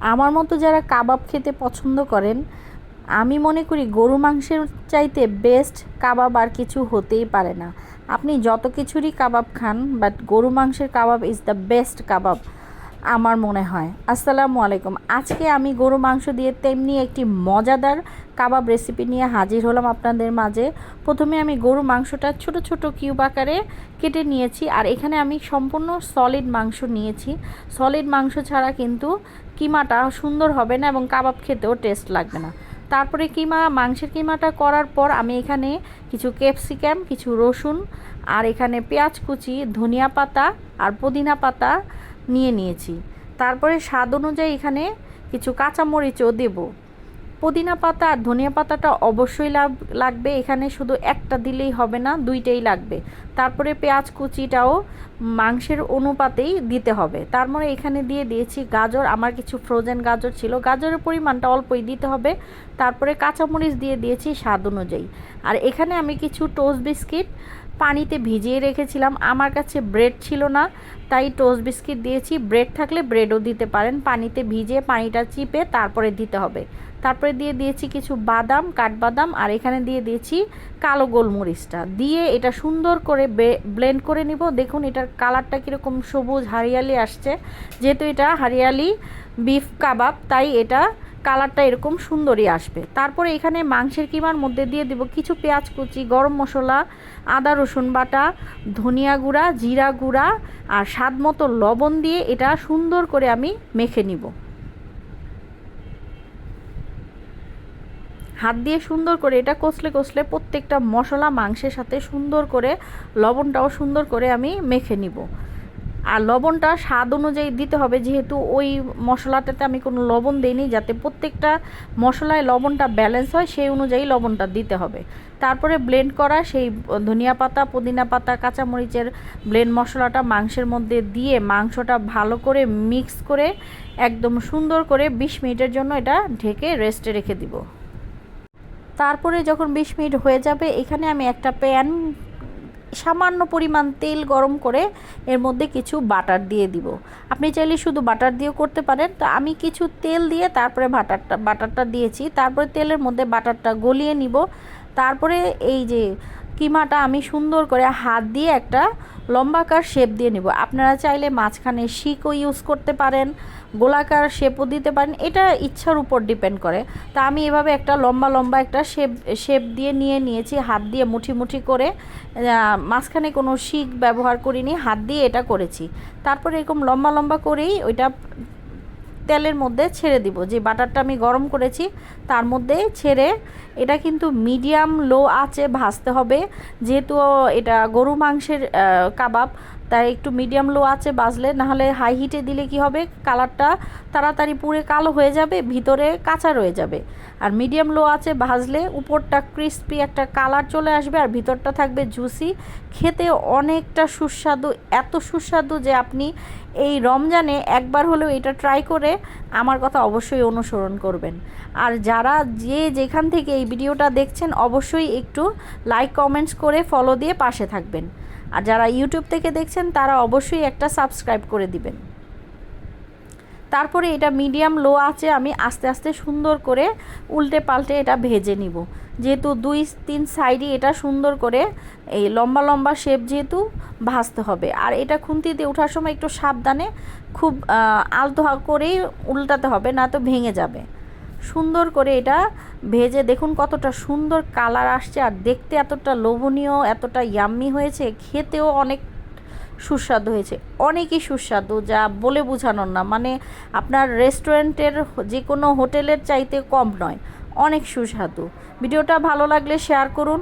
আমার মতো যারা কাবাব খেতে পছন্দ করেন, আমি মনে করি গরু মাংসের চাইতে বেস্ট কাবাব আর কিছু হতেই পারে না। আপনি যত কিছুরই কাবাব খান বাট গরু মাংসের kebab is the best kebab. আমার মনে হয়। আসসালামু আলাইকুম। আজকে আমি গরু মাংস দিয়ে তেমনি একটি মজাদার কাবাব রেসিপি নিয়ে হাজির হলাম আপনাদের মাঝে। প্রথমে আমি গরু মাংসটা ছোট ছোট কিউব আকারে কেটে নিয়েছি আর এখানে আমি সম্পূর্ণ সলিড মাংস নিয়েছি। সলিড মাংস ছাড়া কিন্তু কিমাটা সুন্দর হবে না এবং কাবাব খেতেও টেস্ট লাগবে না। তারপরে কিমা, মাংসের কিমাটা করার পর আমি এখানে কিছু ক্যাপসিকাম কিছু রসুন আর এখানে পেঁয়াজ কুচি, ধনিয়া পাতা আর পুদিনা পাতা নিয়ে নিয়েছি। তারপরে স্বাদ অনুযায়ী এখানে কিছু কাঁচামরিচও দেব। পুদিনা পাতা আর ধনিয়া পাতাটা অবশ্যই লাগবে। এখানে শুধু একটা দিলেই হবে না, দুইটাই লাগবে। তারপরে পেঁয়াজ কুচিটাও মাংসের অনুপাতেই দিতে হবে। তারপরে মানে এখানে দিয়ে দিয়েছি গাজর। আমার কিছু ফ্রোজেন গাজর ছিল। গাজরের পরিমাণটা অল্পই দিতে হবে। তারপরে কাঁচামরিচ দিয়ে দিয়েছি স্বাদ অনুযায়ী। আর এখানে আমি কিছু টোস্ট বিস্কিট পানিতে ভিজিয়ে রেখেছিলাম। আমার কাছে ব্রেড ছিল না, তাই টোস্ট বিস্কিট দিয়েছি। ব্রেড থাকলে ব্রেডও দিতে পারেন। পানিতে ভিজিয়ে পানিটা চিপে তারপরে দিতে হবে। তারপরে দিয়ে দিয়েছি কিছু বাদাম, কাঠবাদাম, আর এখানে দিয়ে দিয়েছি কালো গোলমরিচটা। দিয়ে এটা সুন্দর করে ব্লেন্ড করে নিব। দেখুন এটার কালারটা কীরকম সবুজ, হারিয়ালি আসছে। যেহেতু এটা হারিয়ালি বিফ কাবাব, তাই এটা কালারটা এরকম সুন্দরই আসবে। তারপরে এখানে মাংসের কিমার মধ্যে দিয়ে দেব কিছু পেঁয়াজ কুচি, গরম মশলা, আদা, রসুন বাটা, ধনিয়া গুঁড়া, জিরা গুঁড়া আর স্বাদ মতো লবণ দিয়ে এটা সুন্দর করে আমি মেখে নিব। হাত দিয়ে সুন্দর করে এটা কষলে কষলে প্রত্যেকটা মশলা মাংসের সাথে সুন্দর করে লবণটাও সুন্দর করে আমি মেখে নিব। আর লবণটা স্বাদ অনুযায়ী দিতে হবে, যেহেতু ওই মশলাটাতে আমি কোনো লবণ দিইনি, যাতে প্রত্যেকটা মশলায় লবণটা ব্যালেন্স হয়, সেই অনুযায়ী লবণটা দিতে হবে। তারপরে ব্লেন্ড করা সেই ধনিয়া পাতা, পুদিনা পাতা, কাঁচামরিচের ব্লেন্ড মশলাটা মাংসের মধ্যে দিয়ে মাংসটা ভালো করে মিক্স করে, একদম সুন্দর করে বিশ মিনিটের জন্য এটা ঢেকে রেস্টে রেখে দিব। তারপরে যখন বিশ মিনিট হয়ে যাবে, এখানে আমি একটা প্যান সামান্য পরিমাণ তেল গরম করে এর মধ্যে কিছু বাটার দিয়ে দিব। আপনি চাইলে শুধু বাটার দিয়েও করতে পারেন। তো আমি কিছু তেল দিয়ে তারপরে বাটারটা বাটারটা দিয়েছি। তারপরে তেলের মধ্যে বাটারটা গলিয়ে নিব। তারপরে এই যে কিমাটা আমি সুন্দর করে হাত দিয়ে একটা লম্বাকার শেপ দিয়ে নিব। আপনারা চাইলে মাঝখানে শিকও ইউজ করতে পারেন, গোলাকার শেপও দিতে পারেন, এটা ইচ্ছার উপর ডিপেন্ড করে। তা আমি এভাবে একটা লম্বা লম্বা একটা শেপ শেপ দিয়ে নিয়ে নিয়েছি, হাত দিয়ে মুঠি মুঠি করে। মাঝখানে কোনো শিক ব্যবহার করিনি, হাত দিয়ে এটা করেছি। তারপরে এরকম লম্বা লম্বা করেই ওইটা তেলের মধ্যে ছেড়ে দিব। যে বাটারটা আমি গরম করেছি, তার মধ্যে ছেড়ে এটা কিন্তু মিডিয়াম লো আছে ভাজতে হবে। যেহেতু এটা গরু মাংসের কাবাব তাই একটু মিডিয়াম লো আছে বাজলে, নাহলে হাই হিটে দিলে কি হবে? কালারটা তাড়াতাড়ি পুড়ে কালো হয়ে যাবে, ভিতরে কাঁচা রয়ে যাবে। আর মিডিয়াম লো আছে ভাজলে উপরটা ক্রিস্পি একটা কালার চলে আসবে আর ভিতরটা থাকবে জুসি খেতে অনেকটা সুস্বাদু, এত সুস্বাদু যে আপনি এই রমজানে একবার হলেও এটা ট্রাই করে আমার কথা অবশ্যই অনুসরণ করবেন। আর যারা যে যেখান থেকে এই ভিডিওটা দেখছেন, অবশ্যই একটু লাইক কমেন্টস করে ফলো দিয়ে পাশে থাকবেন। আর যারা ইউটিউব থেকে দেখছেন, তারা অবশ্যই একটা সাবস্ক্রাইব করে দিবেন। তারপরে এটা মিডিয়াম লো আছে, আমি আস্তে আস্তে সুন্দর করে উল্টে পাল্টে এটা ভেজে নিব। যেহেতু দুই, তিন সাইডে এটা সুন্দর করে এই লম্বা লম্বা শেপ যেহেতু ভাজতে হবে। আর এটা খুন্তি দিয়ে ওঠার সময় একটু সাবধানে খুব আলতো করেই উল্টাতে হবে, না তো ভেঙে যাবে। সুন্দর করে এটা ভেজে দেখুন কতটা সুন্দর কালার আসছে আর দেখতে এতটা লোভনীয়, এতটা ইয়াম্মি হয়েছে, খেতেও অনেক সুস্বাদু হয়েছে। অনেকই সুস্বাদু যা বলে বোঝানোর না। মানে আপনার রেস্টুরেন্টের যে কোনো হোটেলের চাইতে কম নয়, অনেক সুস্বাদু। ভিডিওটা ভালো লাগলে শেয়ার করুন।